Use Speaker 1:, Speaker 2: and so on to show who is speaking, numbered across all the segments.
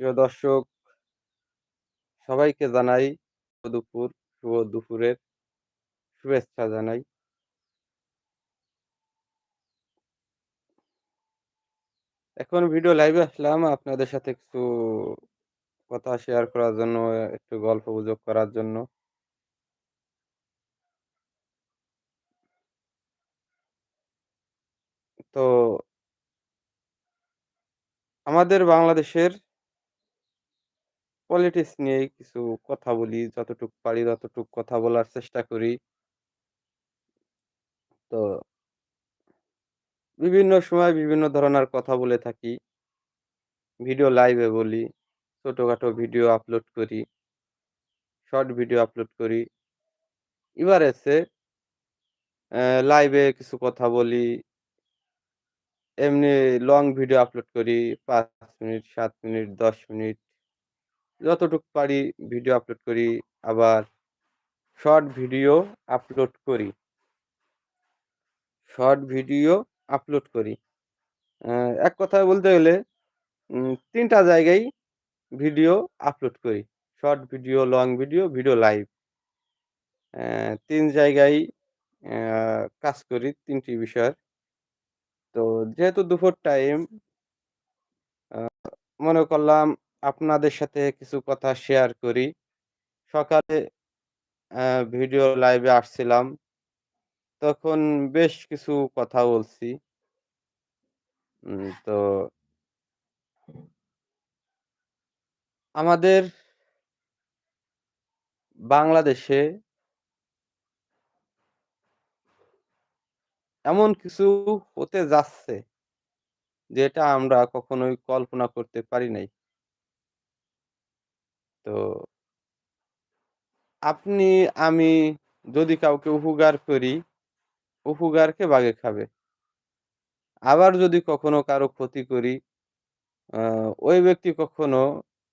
Speaker 1: প্রিয় দর্শক, সবাইকে জানাই দুপুর, শুভ দুপুরের শুভেচ্ছা জানাই। এখন ভিডিও লাইভে আসলাম, আপনাদের সাথে কিছু কথা শেয়ার করার জন্য, একটু গল্প গুজব করার জন্য। তো আমাদের বাংলাদেশের পলিটিক্স নিয়ে কিছু কথা বলি, যতটুক পারি ততটুক কথা বলার চেষ্টা করি। তো বিভিন্ন সময় বিভিন্ন ধরনের কথা বলে থাকি। ভিডিও লাইভে বলি, ছোটোখাটো ভিডিও আপলোড করি শর্ট ভিডিও আপলোড করি। এবার এসে লাইভে কিছু কথা বলি, এমনি লং ভিডিও আপলোড করি, পাঁচ মিনিট, সাত মিনিট, দশ মিনিট। যতটুকু পারি ভিডিও আপলোড করি, আবার শর্ট ভিডিও আপলোড করি। শর্ট ভিডিও আপলোড করি। এক কথায় বলতে গেলে তিনটা জায়গায় ভিডিও আপলোড করি। Short video long video video live তিন জায়গায় কাজ করি তিনটি বিষয়ের। তো যেহেতু দুপুর টাইম মনে করলাম আপনাদের সাথে কিছু কথা শেয়ার করি। সকালে ভিডিও লাইভে আসছিলাম। তখন বেশ কিছু কথা বলছি। তো আমাদের বাংলাদেশে এমন কিছু হতে যাচ্ছে, যেটা আমরা কখনোই কল্পনা করতে পারি নাই। তো আপনি, আমি যদি কাউকে উপকার করি, উপকারকে বাগে খাবে। আবার যদি কখনো কারও ক্ষতি করি ওই ব্যক্তি কখনো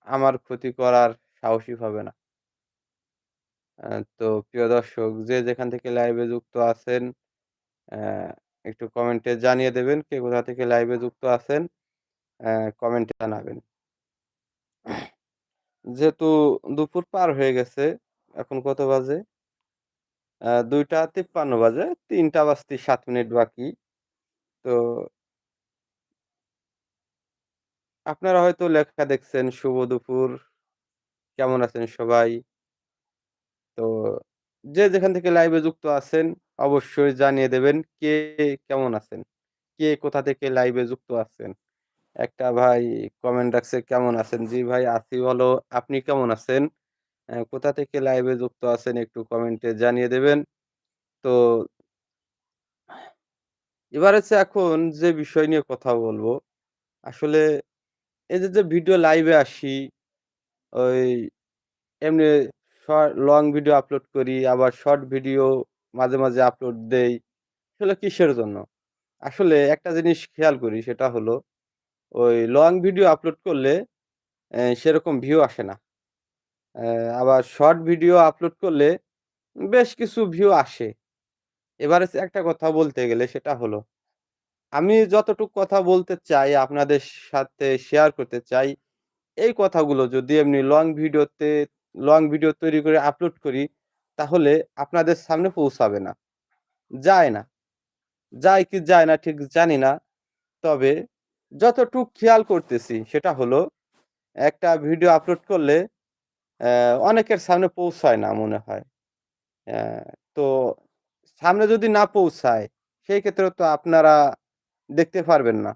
Speaker 1: আমার ক্ষতি করার সাহসী হবে না। তো প্রিয় দর্শক, যে যেখান থেকে লাইভে যুক্ত আছেন একটু কমেন্টে জানিয়ে দেবেন কে কোথা থেকে লাইভে যুক্ত আছেন কমেন্টে জানাবেন। যেহেতু দুপুর পার হয়ে গেছে, এখন কত বাজে? দুইটা তিপ্পান্ন বাজে, তিনটা বাজতে সাত মিনিট বাকি। তো আপনারা হয়তো লেখা দেখছেন, শুভ দুপুর, কেমন আছেন সবাই? তো যে যেখান থেকে লাইভে যুক্ত আছেন, অবশ্যই জানিয়ে দেবেন কে কেমন আছেন, কে কোথা থেকে লাইভে যুক্ত আছেন। একটা ভাই কমেন্ট রাখছে, কেমন আছেন? জি ভাই, আছি বলো আপনি কেমন আছেন? কোথা থেকে লাইভে যুক্ত আছেন একটু কমেন্টে জানিয়ে দেবেন। তো এবার হচ্ছে এখন যে বিষয় নিয়ে কথা বলব, আসলে এই যে যে ভিডিও লাইভে আসি, ওই এমনি লং ভিডিও আপলোড করি, আবার শর্ট ভিডিও মাঝে মাঝে আপলোড দেই, আসলে কিসের জন্য? আসলে একটা জিনিস খেয়াল করি, সেটা হলো ওই লং ভিডিও আপলোড করলে সেরকম ভিউ আসে না। আবার শর্ট ভিডিও আপলোড করলে, বেশ কিছু ভিউ আসে। এবারে একটা কথা বলতে গেলে সেটা হলো, আমি যতটুকু কথা বলতে চাই, আপনাদের সাথে শেয়ার করতে চাই, এই কথাগুলো যদি এমনি লং ভিডিওতে লং ভিডিও তৈরি করে আপলোড করি, তাহলে আপনাদের সামনে পৌঁছাবে না। যায় না। যায় কি যায় না ঠিক জানি না। তবে যতটুক খেয়াল করতেছি সেটা হলো, একটা ভিডিও আপলোড করলে অনেকের সামনে পৌঁছায় না মনে হয়। তো সামনে যদি না পৌঁছায়, সেই ক্ষেত্রে তো আপনারা দেখতে পারবেন না।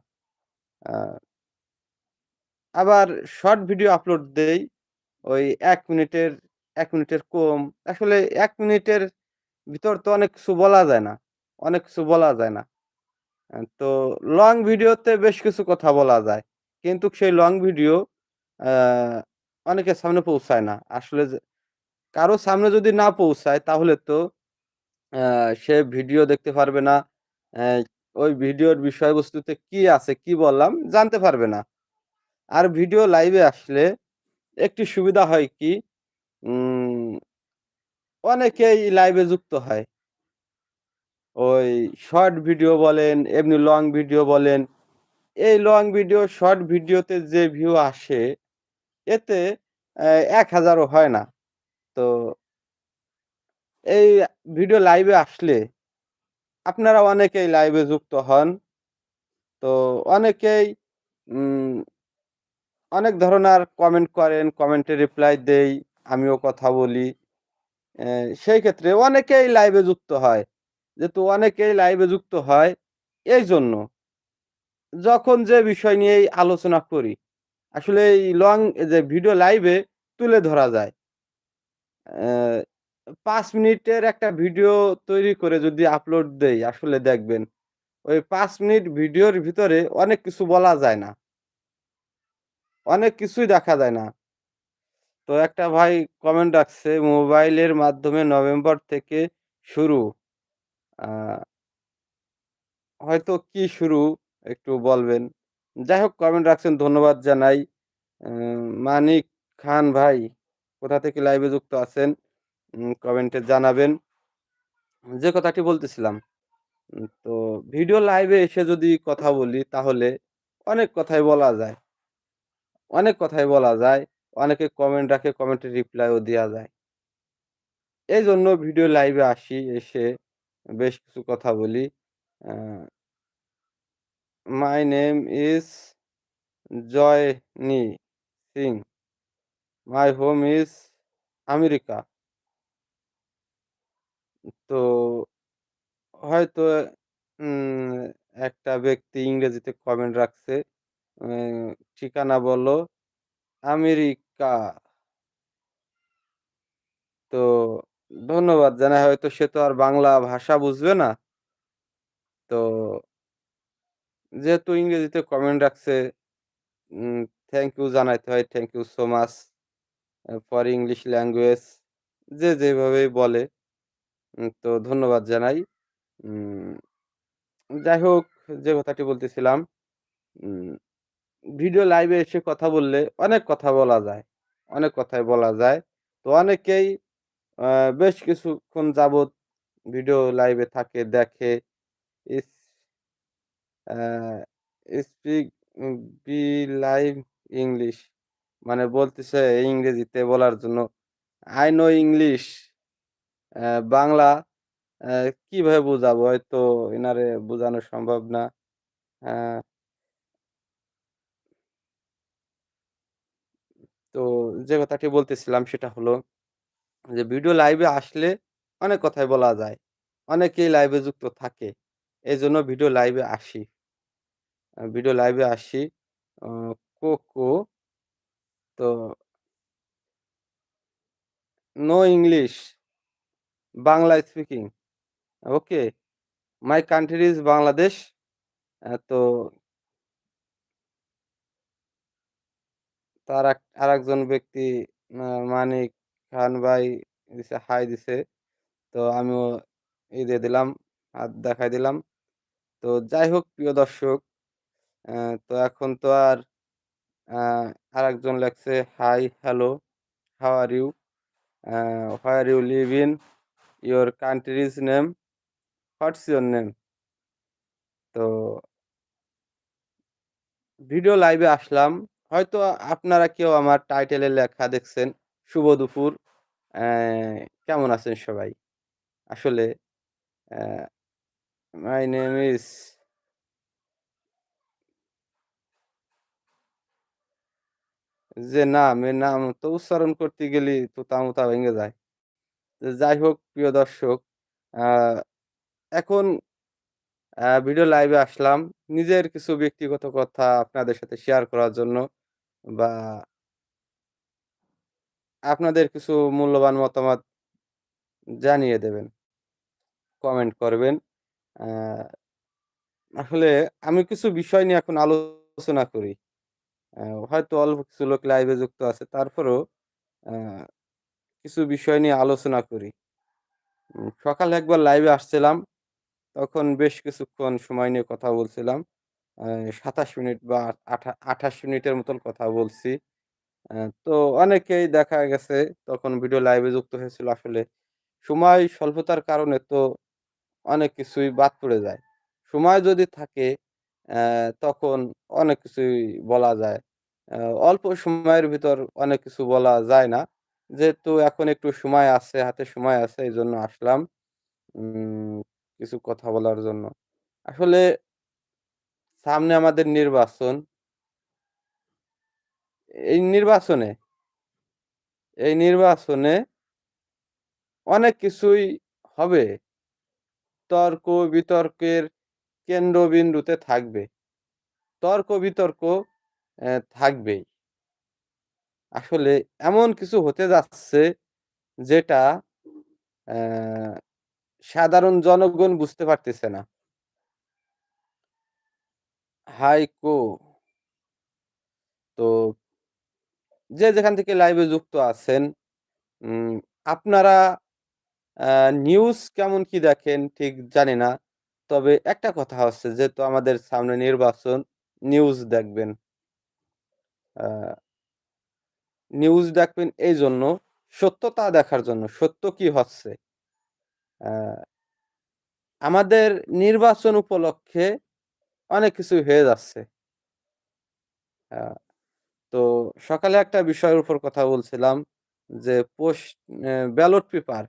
Speaker 1: আবার শর্ট ভিডিও আপলোড দেই, ওই এক মিনিটের এক মিনিটের কম। আসলে এক মিনিটের ভিতর তো অনেক কিছু বলা যায় না, অনেক কিছু বলা যায় না। তো লং ভিডিওতে বেশ কিছু কথা বলা যায়। কিন্তু সেই লং ভিডিও অনেকের সামনে পৌঁছায় না। আসলে কারও সামনে যদি না পৌঁছায়, তাহলে তো সে ভিডিও দেখতে পারবে না। ওই ভিডিওর বিষয়বস্তুতে কি আছে, কি বললাম, জানতে পারবে না। আর ভিডিও লাইভে আসলে একটি সুবিধা হয় কি অনেকেই লাইভে যুক্ত হয়। ওই শর্ট ভিডিও বলেন এমনি লং ভিডিও বলেন এই লং ভিডিও শর্ট ভিডিওতে যে ভিউ আসে এতে এক হাজারও হয় না। তো এই ভিডিও লাইভে আসলে আপনারা অনেকেই লাইভে যুক্ত হন। তো অনেকেই অনেক ধরনের কমেন্ট করেন, কমেন্টে রিপ্লাই দেই, আমিও কথা বলি। সেই ক্ষেত্রে অনেকেই লাইভে যুক্ত হয়। যেহেতু অনেকেই লাইভে যুক্ত হয় এই জন্য যখন যে বিষয় নিয়েই আলোচনা করি, আসলে এই লং যে ভিডিও লাইভে তুলে ধরা যায়। পাঁচ মিনিটের একটা ভিডিও তৈরি করে যদি আপলোড দেই, আসলে দেখবেন ওই পাঁচ মিনিট ভিডিওর ভিতরে অনেক কিছু বলা যায় না। অনেক কিছুই দেখা যায় না। তো একটা ভাই কমেন্ট রাখছে, "মোবাইলের মাধ্যমে নভেম্বর থেকে শুরু।" হয়তো কি শুরু একটু বলবেন? যাই হোক কমেন্ট রাখছেন ধন্যবাদ জানাই। মানিক খান ভাই কোথা থেকে লাইভে যুক্ত আছেন? কমেন্টে জানাবেন। যে কথাটি বলতেছিলাম, তো ভিডিও লাইভে এসে যদি কথা বলি তাহলে অনেক কথাই বলা যায়। অনেক কথাই বলা যায়। অনেকে কমেন্ট রাখে, কমেন্টের রিপ্লাইও দেয়া যায়। এইজন্য ভিডিও লাইভে আসি, এসে বেশ কিছু কথা বলি। My name is Joyni Singh. My home is America. তো হয়তো একটা ব্যক্তি ইংরেজিতে কমেন্ট রাখছে। ঠিকানা বলো, আমেরিকা। তো ধন্যবাদ জানাই হয়তো সে তো আর বাংলা ভাষা বুঝবে না। তো যেহেতু ইংরেজিতে কমেন্ট রাখছে থ্যাংক ইউ জানাইতে হয়। Thank you so much for English language যে যেভাবেই বলে তো ধন্যবাদ জানাই। যাই হোক যে কথাটি বলতেছিলাম, ভিডিও লাইভে এসে কথা বললে অনেক কথা বলা যায়। অনেক কথাই বলা যায়। তো অনেকেই বেশ কিছুক্ষণ যাবৎ ভিডিও লাইভে থাকে, দেখে। স্পিক বি লাইভ ইংলিশ মানে বলতেছে ইংরেজিতে বলার জন্য। আই know ইংলিশ বাংলা কীভাবে বুঝাবো? হয়তো এনারে বোঝানো সম্ভব না। তো যে কথাটি বলতেছিলাম সেটা হলো যে ভিডিও লাইভে আসলে অনেক কথাই বলা যায়। অনেকেই লাইভে যুক্ত থাকে। এই জন্য ভিডিও লাইভে আসি। ভিডিও লাইভে আসি। কোকো তো no English, Bangla speaking. Okay. My country is Bangladesh. তো তার এক আরেকজন ব্যক্তি মানিক খান ভাই দিছে হাই দিছে। তো আমিও ই দিয়ে দিলাম, হাত দেখাই দিলাম। তো যাই হোক প্রিয় দর্শক, তো এখন তো আর আর একজন লেখছে, "hi, hello, how are you? Where you live in? Your country's name? What's your name?" তো ভিডিও লাইভে আসলাম। হয়তো আপনারা কেউ আমার টাইটেলে লেখা দেখছেন, শুভ দুপুর। কেমন আছেন সবাই? আসলে মাই নেম যে নাম, এ নাম তো উচ্চারণ করতে গেলেই তোতা-মোতা ভেঙে যায়। যাই হোক প্রিয় দর্শক, এখন ভিডিও লাইভে আসলাম নিজের কিছু ব্যক্তিগত কথা আপনাদের সাথে শেয়ার করার জন্য বা আপনাদের কিছু মূল্যবান মতামত জানিয়ে দেবেন, কমেন্ট করবেন। আসলে আমি কিছু বিষয় নিয়ে এখন আলোচনা করি। হয়তো অল্প কিছু লোক লাইভে যুক্ত আছে। তারপরেও কিছু বিষয় নিয়ে আলোচনা করি। সকালে একবার লাইভে আসছিলাম। তখন বেশ কিছুক্ষণ সময় নিয়ে কথা বলছিলাম। সাতাশ মিনিট বা আঠা ২৮ মিনিটের মতন কথা বলছি। তো অনেকেই দেখা গেছে তখন ভিডিও লাইভে যুক্ত হয়েছিল আসলে। সময় স্বল্পতার কারণে তো অনেক কিছুই বাদ পড়ে যায়। সময় যদি থাকে তখন অনেক কিছুই বলা যায়। অল্প সময়ের ভিতর অনেক কিছু বলা যায় না। যেহেতু এখন একটু সময় আছে, হাতে সময় আছে এই জন্য আসলাম। কিছু কথা বলার জন্য। আসলে সামনে আমাদের নির্বাচন। এই নির্বাচনে এই নির্বাচনে অনেক কিছুই হবে। তর্ক-বিতর্কের কেন্দ্রবিন্দুতে থাকবে। তর্ক-বিতর্ক অ্যা থাকবেই। আসলে এমন কিছু হতে যাচ্ছে যেটা সাধারণ জনগণ বুঝতে পারতেছে না। হাইকো, তো যে যেখান থেকে লাইভে যুক্ত আছেন, আপনারা নিউজ কেমন কি দেখেন ঠিক জানি না। তবে একটা কথা হচ্ছে যেহেতু আমাদের সামনে নির্বাচন, নিউজ দেখবেন। নিউজ দেখবেন এই জন্য সত্যতা দেখার জন্য। সত্য কি হচ্ছে? আমাদের নির্বাচন উপলক্ষে অনেক কিছু হয়ে যাচ্ছে। তো সকালে একটা বিষয়ের উপর কথা বলছিলাম যে পোস্ট ব্যালট পেপার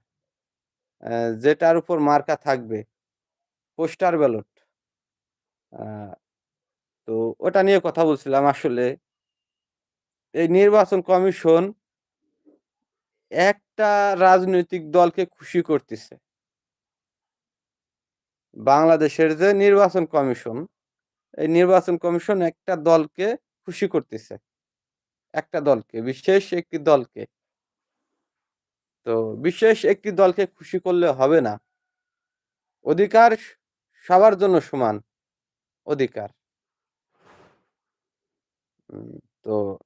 Speaker 1: যেটার উপর মার্কা থাকবে, পোস্টার ব্যালট। তো ওটা নিয়ে কথা বলছিলাম আসলে এই নির্বাচন কমিশন একটা রাজনৈতিক দলকে খুশি করতেছে। বাংলাদেশের যে নির্বাচন কমিশন, এই নির্বাচন কমিশন একটা দলকে খুশি করতেছে। একটা দলকে, বিশেষ একটি দলকে। তো বিশেষ একটি দলকে খুশি করলে হবে না। অধিকার সবার জন্য সমান অধিকার। তো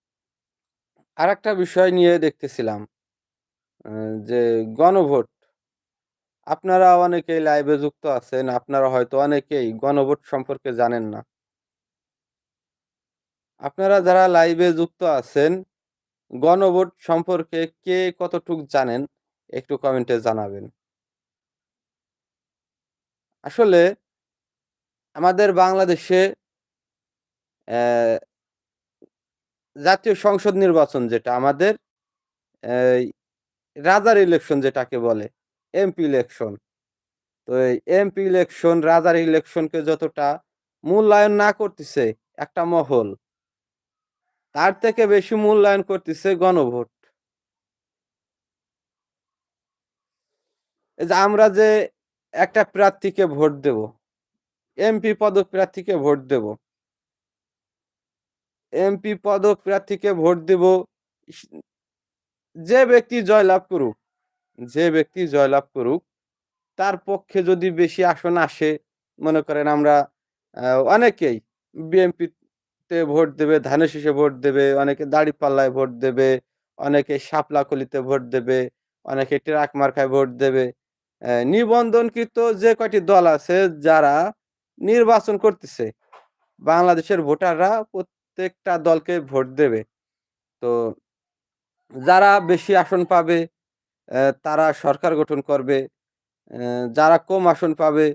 Speaker 1: আরেকটা বিষয় নিয়ে দেখতেছিলাম যে গণভোট। আপনারা অনেকেই লাইভে যুক্ত আছেন। আপনারা হয়তো অনেকেই গণভোট সম্পর্কে জানেন না। আপনারা যারা লাইভে যুক্ত আছেন, গণভোট সম্পর্কে কে কতটুক জানেন একটু কমেন্টে জানাবেন। আসলে আমাদের বাংলাদেশে জাতীয় সংসদ নির্বাচন যেটা আমাদের রাজার ইলেকশন যেটাকে বলে, এমপি ইলেকশন। তো এই এমপি ইলেকশন, রাজার ইলেকশনকে যতটা মূল্যায়ন না করতেছে একটা মহল তার থেকে বেশি মূল্যায়ন করতেছে গণভোট। যে আমরা যে একটা প্রার্থীকে ভোট দেব, এমপি পদপ্রার্থীকে ভোট দেব। এমপি পদপ্রার্থীকে ভোট দেব যে ব্যক্তি জয়লাভ করুক, যে ব্যক্তি জয়লাভ করুক, তার পক্ষে যদি বেশি আসন আসে, মনে করেন আমরা অনেকেই বিএনপিতে ভোট দেবে, ধানের শীষে ভোট দেবে, অনেকে দাঁড়িপাল্লায় ভোট দেবে, অনেকে শাপলাকলিতে ভোট দেবে, অনেকে ট্রাক মার্কায় ভোট দেবে। নিবন্ধনকৃত যে কয়টি দল আছে যারা নির্বাচন করতেছে, বাংলাদেশের ভোটাররা প্রত্যেকটা দলকে ভোট দেবে। তো যারা বেশি আসন পাবে তারা সরকার গঠন করবে। যারা কম আসন পাবে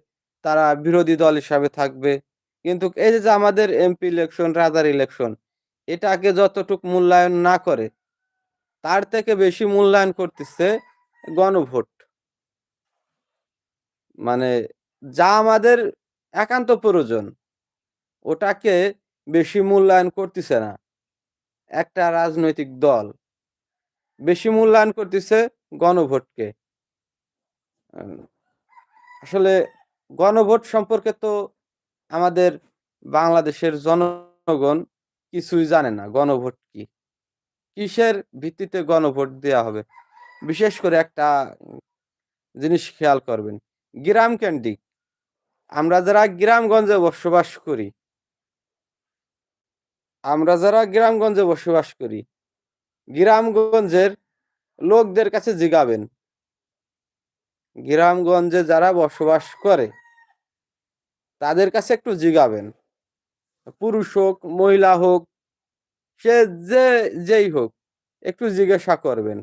Speaker 1: তারা বিরোধী দল হিসাবে থাকবে। কিন্তু এই যে, আমাদের এমপি ইলেকশন, রাজার ইলেকশন এটাকে যতটুক মূল্যায়ন না করে, তার থেকে বেশি মূল্যায়ন করতেছে গণভোট। মানে যা আমাদের একান্ত প্রয়োজন, ওটাকে বেশি মূল্যায়ন করতেছে না। একটা রাজনৈতিক দল। বেশি মূল্যায়ন করতেছে গণভোটকে। আসলে গণভোট সম্পর্কে তো আমাদের বাংলাদেশের জনগণ কিছুই জানে না। গণভোট কি? কিসের ভিত্তিতে গণভোট দেয়া হবে? বিশেষ করে একটা জিনিস খেয়াল করবেন। গ্রামকেন্দ্রিক আমরা যারা গ্রামগঞ্জে বসবাস করি আমরা যারা গ্রামগঞ্জে বসবাস করি, গ্রামগঞ্জের লোকদের কাছে জিগাবেন। গ্রামগঞ্জে যারা বসবাস করে তাদের কাছে একটু জিগাবেন। পুরুষ হোক, মহিলা হোক, সে যে যেই হোক, একটু জিজ্ঞাসা করবেন।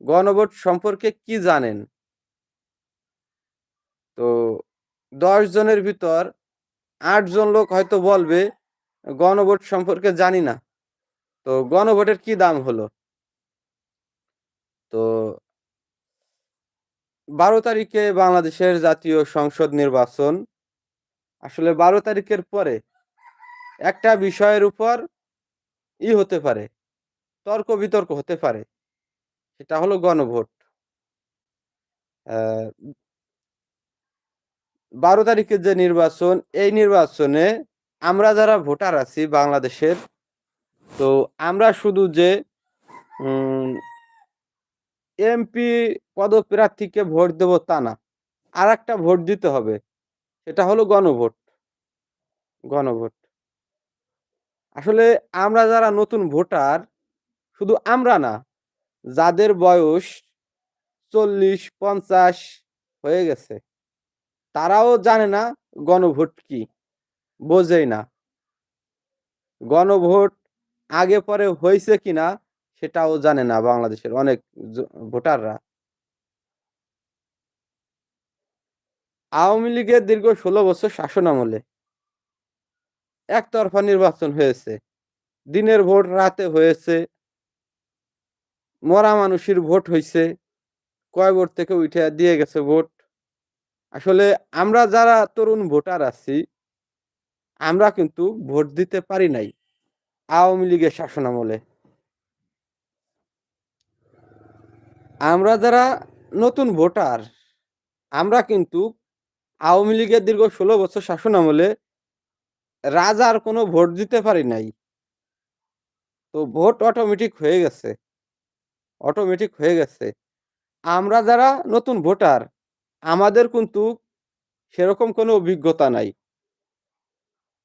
Speaker 1: গণভোট সম্পর্কে কি জানেন? তো ১০ জনের ভিতর ৮ জন লোক হয়তো বলবে, গণভোট সম্পর্কে জানি না। তো গণভোটের কি দাম হলো? তো ১২ তারিখে বাংলাদেশের জাতীয় সংসদ নির্বাচন। আসলে ১২ তারিখের পরে একটা বিষয়ের উপর ই হতে পারে, তর্ক-বিতর্ক হতে পারে। সেটা হলো গণভোট। বারো তারিখের যে নির্বাচন, এই নির্বাচনে আমরা যারা ভোটার আছি বাংলাদেশের, তো আমরা শুধু যে এমপি পদপ্রার্থীকে ভোট দেব তা না। আরেকটা ভোট দিতে হবে। সেটা হলো গণভোট। গণভোট। আসলে আমরা যারা নতুন ভোটার, শুধু আমরা না, যাদের বয়স ৪০-৫০ হয়ে গেছে, তারাও জানে না গণভোট কি? বোঝেই না। গণভোট আগে পরে হয়েছে কিনা সেটাও জানে না বাংলাদেশের অনেক ভোটাররা। আওয়ামী লীগের দীর্ঘ ১৬ বছর শাসনামলে একতরফা নির্বাচন হয়েছে। দিনের ভোট রাতে হয়েছে। মরা মানুষের ভোট হয়েছে কয় ভোট থেকে উঠে দিয়ে গেছে ভোট। আসলে আমরা যারা তরুণ ভোটার আছি, আমরা কিন্তু ভোট দিতে পারি নাই আওয়ামী লীগের শাসনামলে। আমরা যারা নতুন ভোটার, আমরা কিন্তু আওয়ামী লীগের দীর্ঘ ১৬ বছর শাসনামলে রাজার কোনো ভোট দিতে পারি নাই। তো ভোট অটোমেটিক হয়ে গেছে। অটোমেটিক হয়ে গেছে। আমরা যারা নতুন ভোটার, আমাদের কিন্তু সেরকম কোনো অভিজ্ঞতা নাই।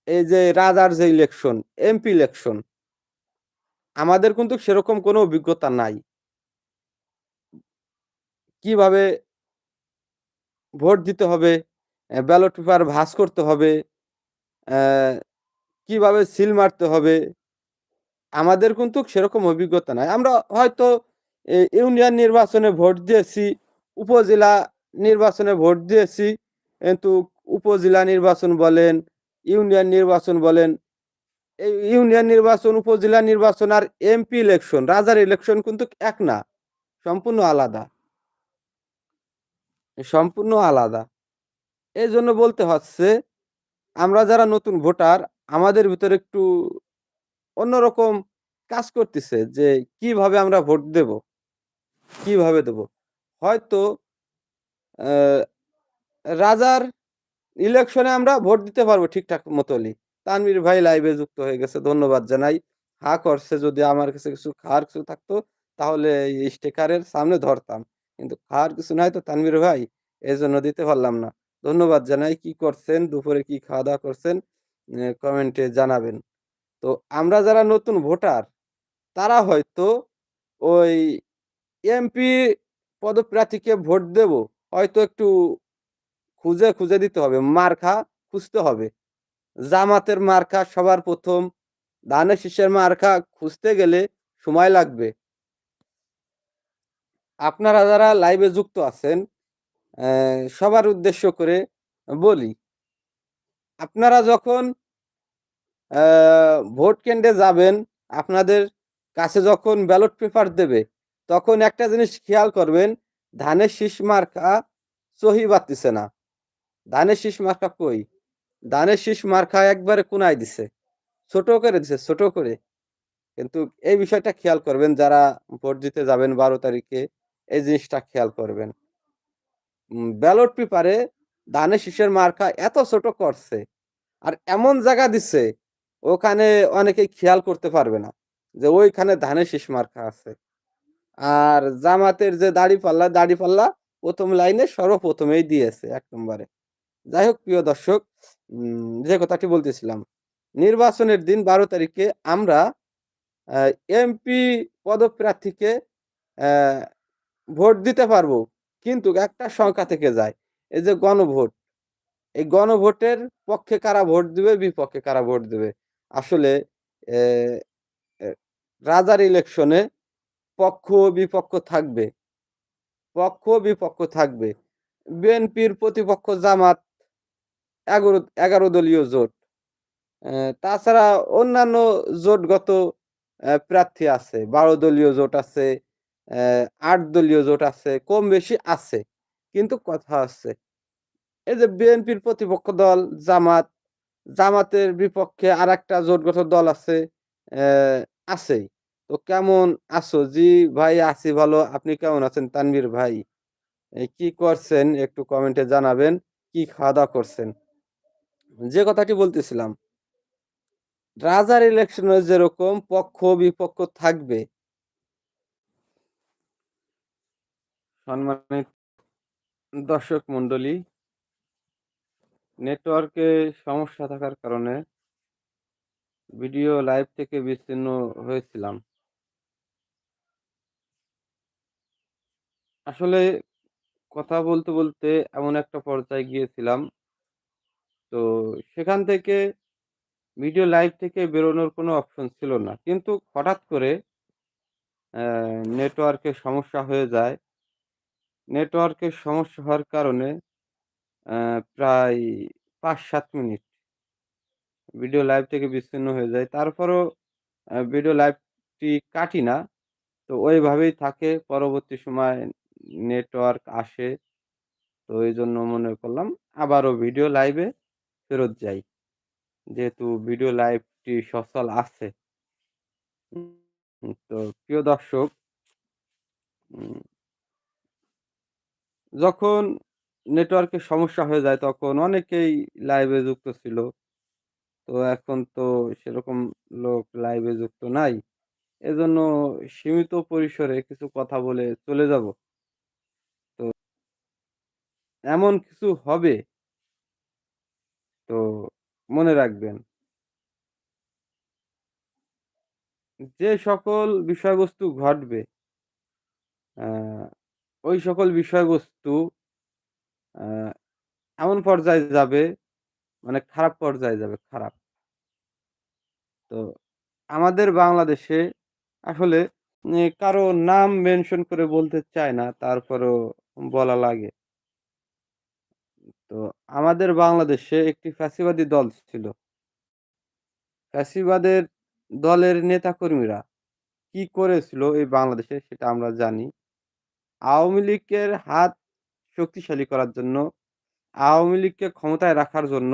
Speaker 1: এই যে রাজার যে ইলেকশন, এমপি ইলেকশন। আমাদের কিন্তু সেরকম কোনো অভিজ্ঞতা নাই। কীভাবে ভোট দিতে হবে, ব্যালট পেপার ভাস করতে হবে, কীভাবে সিল মারতে হবে। আমাদের কিন্তু সেরকম অভিজ্ঞতা নাই। আমরা হয়তো ইউনিয়ন নির্বাচনে ভোট দিয়েছি, উপজেলা নির্বাচনে ভোট দিয়েছি। কিন্তু উপজেলা নির্বাচন বলেন, ইউনিয়ন নির্বাচন বলেন, এই ইউনিয়ন নির্বাচন, উপজেলা নির্বাচন আর এমপি ইলেকশন, রাজার ইলেকশন কিন্তু এক না। সম্পূর্ণ আলাদা। সম্পূর্ণ আলাদা। এজন্য বলতে হচ্ছে, আমরা যারা নতুন ভোটার, আমাদের ভিতরে একটু অন্যরকম কাজ করতেছে যে কীভাবে আমরা ভোট দেব? কীভাবে দেব? হয়তো রাজার ইলেকশনে আমরা ভোট দিতে পারব ঠিকঠাক মতোলি। তানভীর ভাই লাইভে যুক্ত হয়ে গেছে। ধন্যবাদ জানাই। হা করছে যদি আমার কাছে কিছু খাওয়ার কিছু থাকতো, তাহলে এই স্টিকারের সামনে ধরতাম। কিন্তু খাওয়ার কিছু নাই তো তানভীর ভাই, এই জন্য দিতে পারলাম না। ধন্যবাদ জানাই। কি করছেন? দুপুরে কি খাওয়া-দাওয়া করছেন? কমেন্টে জানাবেন। তো আমরা যারা নতুন ভোটার, তারা হয়তো ওই এমপি পদপ্রার্থীকে ভোট দেব, হয়তো একটু খুঁজে, খুঁজে দিতে হবে। মার্কা খুঁজতে হবে। জামাতের মার্কা সবার ১ম, ধানের শীষের মার্কা খুঁজতে গেলে সময় লাগবে। আপনারা যারা লাইভে যুক্ত আছেন, সবার উদ্দেশ্য করে বলি। আপনারা যখন ভোট কেন্দ্রে যাবেন, আপনাদের কাছে যখন ব্যালট পেপার দেবে, তখন একটা জিনিস খেয়াল করবেন, ধানের শীষ মার্কা সহি বাড়তিছে না। ধানের শীষ মার্কা কই? ধানের শীষ মার্কা একবারে কোনায় দিছে। ছোট করে দিছে, ছোট করে। কিন্তু এই বিষয়টা খেয়াল করবেন যারা ভোট দিতে যাবেন ১২ তারিখে, এই জিনিসটা খেয়াল করবেন। ব্যালট পেপারে ধানের শীষের মার্কা এত ছোট করছে, আর এমন জায়গা দিছে, ওখানে অনেকেই খেয়াল করতে পারবে না যে ওইখানে ধানের শীষ মার্কা আছে। আর জামাতের যে দাড়িপাল্লা, দাড়িপাল্লা প্রথম লাইনে সর্বপ্রথমেই দিয়েছে এক নম্বরে। যাই হোক প্রিয় দর্শক, যে কথাটি বলতেছিলাম, নির্বাচনের দিন ১২ তারিখে আমরা এমপি পদপ্রার্থীকে ভোট দিতে পারব। কিন্তু একটা সংখ্যা থেকে যায়। এই যে গণভোট, এই গণভোটের পক্ষে কারা ভোট দিবে, বিপক্ষে কারা ভোট দিবে। আসলে রাজার ইলেকশনে পক্ষ বিপক্ষ থাকবে। পক্ষ বিপক্ষ থাকবে। বিএনপির প্রতিপক্ষ জামাত ১১ ১১ দলীয় জোট। তাছাড়া অন্যান্য জোটগত প্রার্থী আছে। ১২ দলীয় জোট আছে, ৮ দলীয় জোট আছে, কম বেশি আছে। কিন্তু কথা আছে এই যে বিএনপির প্রতিপক্ষ দল জামাত, জামাতের বিপক্ষে আরেকটা জোটগত দল আছে, আছেই। তো কেমন আছো? জি ভাই আছি ভালো। আপনি কেমন আছেন তানভীর ভাই? কি করছেন একটু কমেন্টে জানাবেন। কি খাওয়া-দাওয়া করছেন? যে কথাটি বলতেছিলাম রাজার ইলেকশনে যেরকম পক্ষ বিপক্ষ থাকবে সম্মানিত দর্শক মণ্ডলী নেটওয়ার্কে সমস্যা থাকার কারণে ভিডিও লাইভ থেকে বিচ্ছিন্ন হয়েছিলাম। আসলে কথা বলতে, বলতে এমন একটা পর্যায়ে গিয়েছিলাম তো সেখান থেকে ভিডিও লাইভ থেকে বেরোনোর কোনো অপশন ছিল না। কিন্তু হঠাৎ করে অ্যা নেটওয়ার্কের সমস্যা হয়ে যায়। নেটওয়ার্কের সমস্যা হওয়ার কারণে প্রায় ৫-৭ মিনিট ভিডিও লাইভ থেকে বিচ্ছিন্ন হয়ে যায়। তারপরও ভিডিও লাইভটি কাটি না। তো ওইভাবেই থাকে। পরবর্তী সময় নেটওয়ার্ক আসে। তো এইজন্য মনে করলাম আবারও ভিডিও লাইভে ফেরত যাই। যেহেতু ভিডিও লাইভটি সচল আছে। তো প্রিয় দর্শক যখন নেটওয়ার্কের সমস্যা হয়ে যায় তখন অনেকেই লাইভে যুক্ত ছিল। তো এখন তো সেরকম লোক লাইভে যুক্ত নাই। এজন্য সীমিত পরিসরে কিছু কথা বলে চলে যাব। তো এমন কিছু হবে তো মনে রাখবেন। যে সকল বিষয়বস্তু ঘটবে ওই সকল বিষয়বস্তু এমন পর্যায়ে যাবে মানে খারাপ পর্যায়ে যাবে, খারাপ। তো আমাদের বাংলাদেশে আসলে কারও নাম মেনশন করে বলতে চায় না, তারপরও বলা লাগে। তো আমাদের বাংলাদেশে একটি ফ্যাসিবাদী দল ছিল। ফ্যাসিবাদের দলের নেতাকর্মীরা কি করেছিল এই বাংলাদেশে সেটা আমরা জানি। আওয়ামী লীগের হাত শক্তিশালী করার জন্য, আওয়ামী লীগকে ক্ষমতায় রাখার জন্য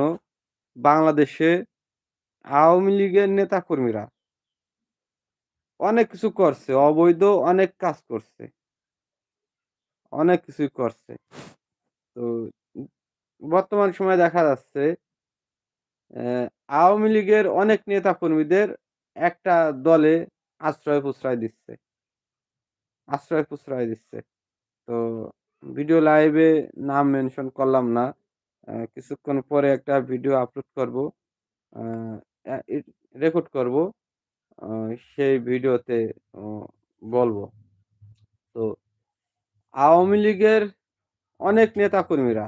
Speaker 1: বাংলাদেশে আওয়ামী লীগের নেতাকর্মীরা অনেক কিছু করছে। অবৈধ অনেক কাজ করছে। অনেক কিছুই করছে। তো বর্তমান সময়ে দেখা যাচ্ছে আওয়ামী লীগের অনেক নেতাকর্মীদের একটা দলে আশ্রয়-প্রশ্রয় দিচ্ছে। আশ্রয়-প্রশ্রয় দিচ্ছে। তো ভিডিও লাইভে নাম মেনশন করলাম না। কিছুক্ষণ পরে একটা ভিডিও আপলোড করব। রেকর্ড করব। সেই ভিডিওতে বলব তো আওয়ামী লীগের অনেক নেতাকর্মীরা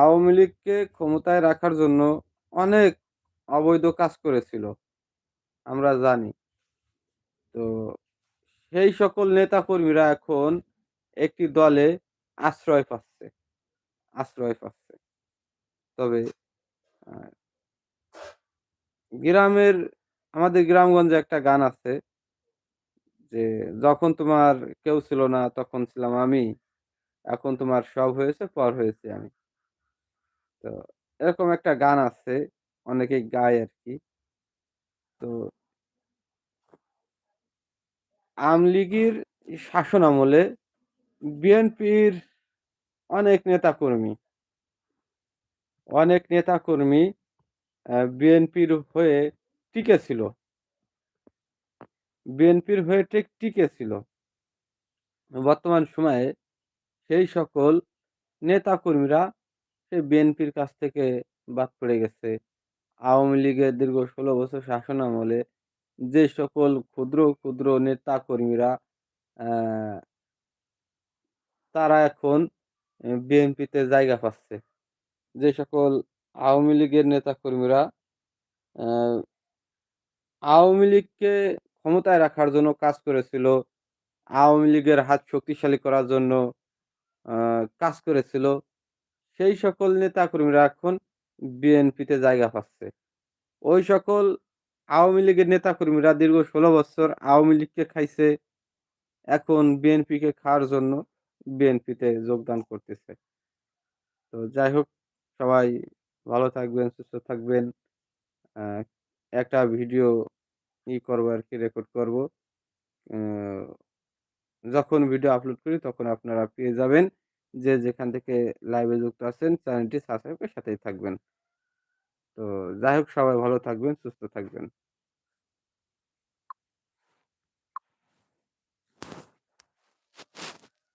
Speaker 1: আওয়ামী লীগকে ক্ষমতায় রাখার জন্য অনেক অবৈধ কাজ করেছিল। আমরা জানি। তো সেই সকল নেতাকর্মীরা এখন একটি দলে আশ্রয় পাচ্ছে। আশ্রয় পাচ্ছে। তবে গ্রামের আমাদের গ্রামগঞ্জে একটা গান আছে যে, "যখন তোমার কেউ ছিল না তখন ছিলাম আমি। এখন তোমার সব হয়েছে পর হয়েছি আমি।" তো এরকম একটা গান আছে। অনেকেই গায় আর কি তো আমলিগির শাসনামলে বিএনপির অনেক নেতাকর্মী অনেক নেতাকর্মী বিএনপির হয়ে টিকে ছিল। বিএনপির হয়ে টিকে ছিল। বর্তমান সময়ে সেই সকল নেতাকর্মীরা সেই বিএনপির কাছ থেকে বাদ পড়ে গেছে। আওয়ামী লীগের দীর্ঘ ১৬ বছর শাসন আমলে যে সকল ক্ষুদ্র, ক্ষুদ্র নেতাকর্মীরা অ্যা তারা এখন বিএনপিতে জায়গা পাচ্ছে। যে সকল আওয়ামী লীগের নেতাকর্মীরা আওয়ামী লীগকে ক্ষমতায় রাখার জন্য কাজ করেছিল, আওয়ামী লীগের হাত শক্তিশালী করার জন্য কাজ করেছিল, সেই সকল নেতাকর্মীরা এখন বিএনপিতে জায়গা পাচ্ছে। ওই সকল আওয়ামী লীগের নেতাকর্মীরা দীর্ঘ ১৬ বছর আওয়ামী লীগকে খাইছে। এখন বিএনপিকে খাওয়ার জন্য বিএনপিতে যোগদান করতেছে। তো যাই হোক সবাই ভালো থাকবেন, সুস্থ থাকবেন। একটা ভিডিও ই করব আর কি রেকর্ড করব। যখন ভিডিও আপলোড করি তখন আপনারা পেয়ে যাবেন। যে যেখান থেকে লাইভে যুক্ত আছেন চ্যানেলটি সাবস্ক্রাইব করে সাথেই থাকবেন। তো যাই হোক সবাই ভালো থাকবেন, সুস্থ থাকবেন।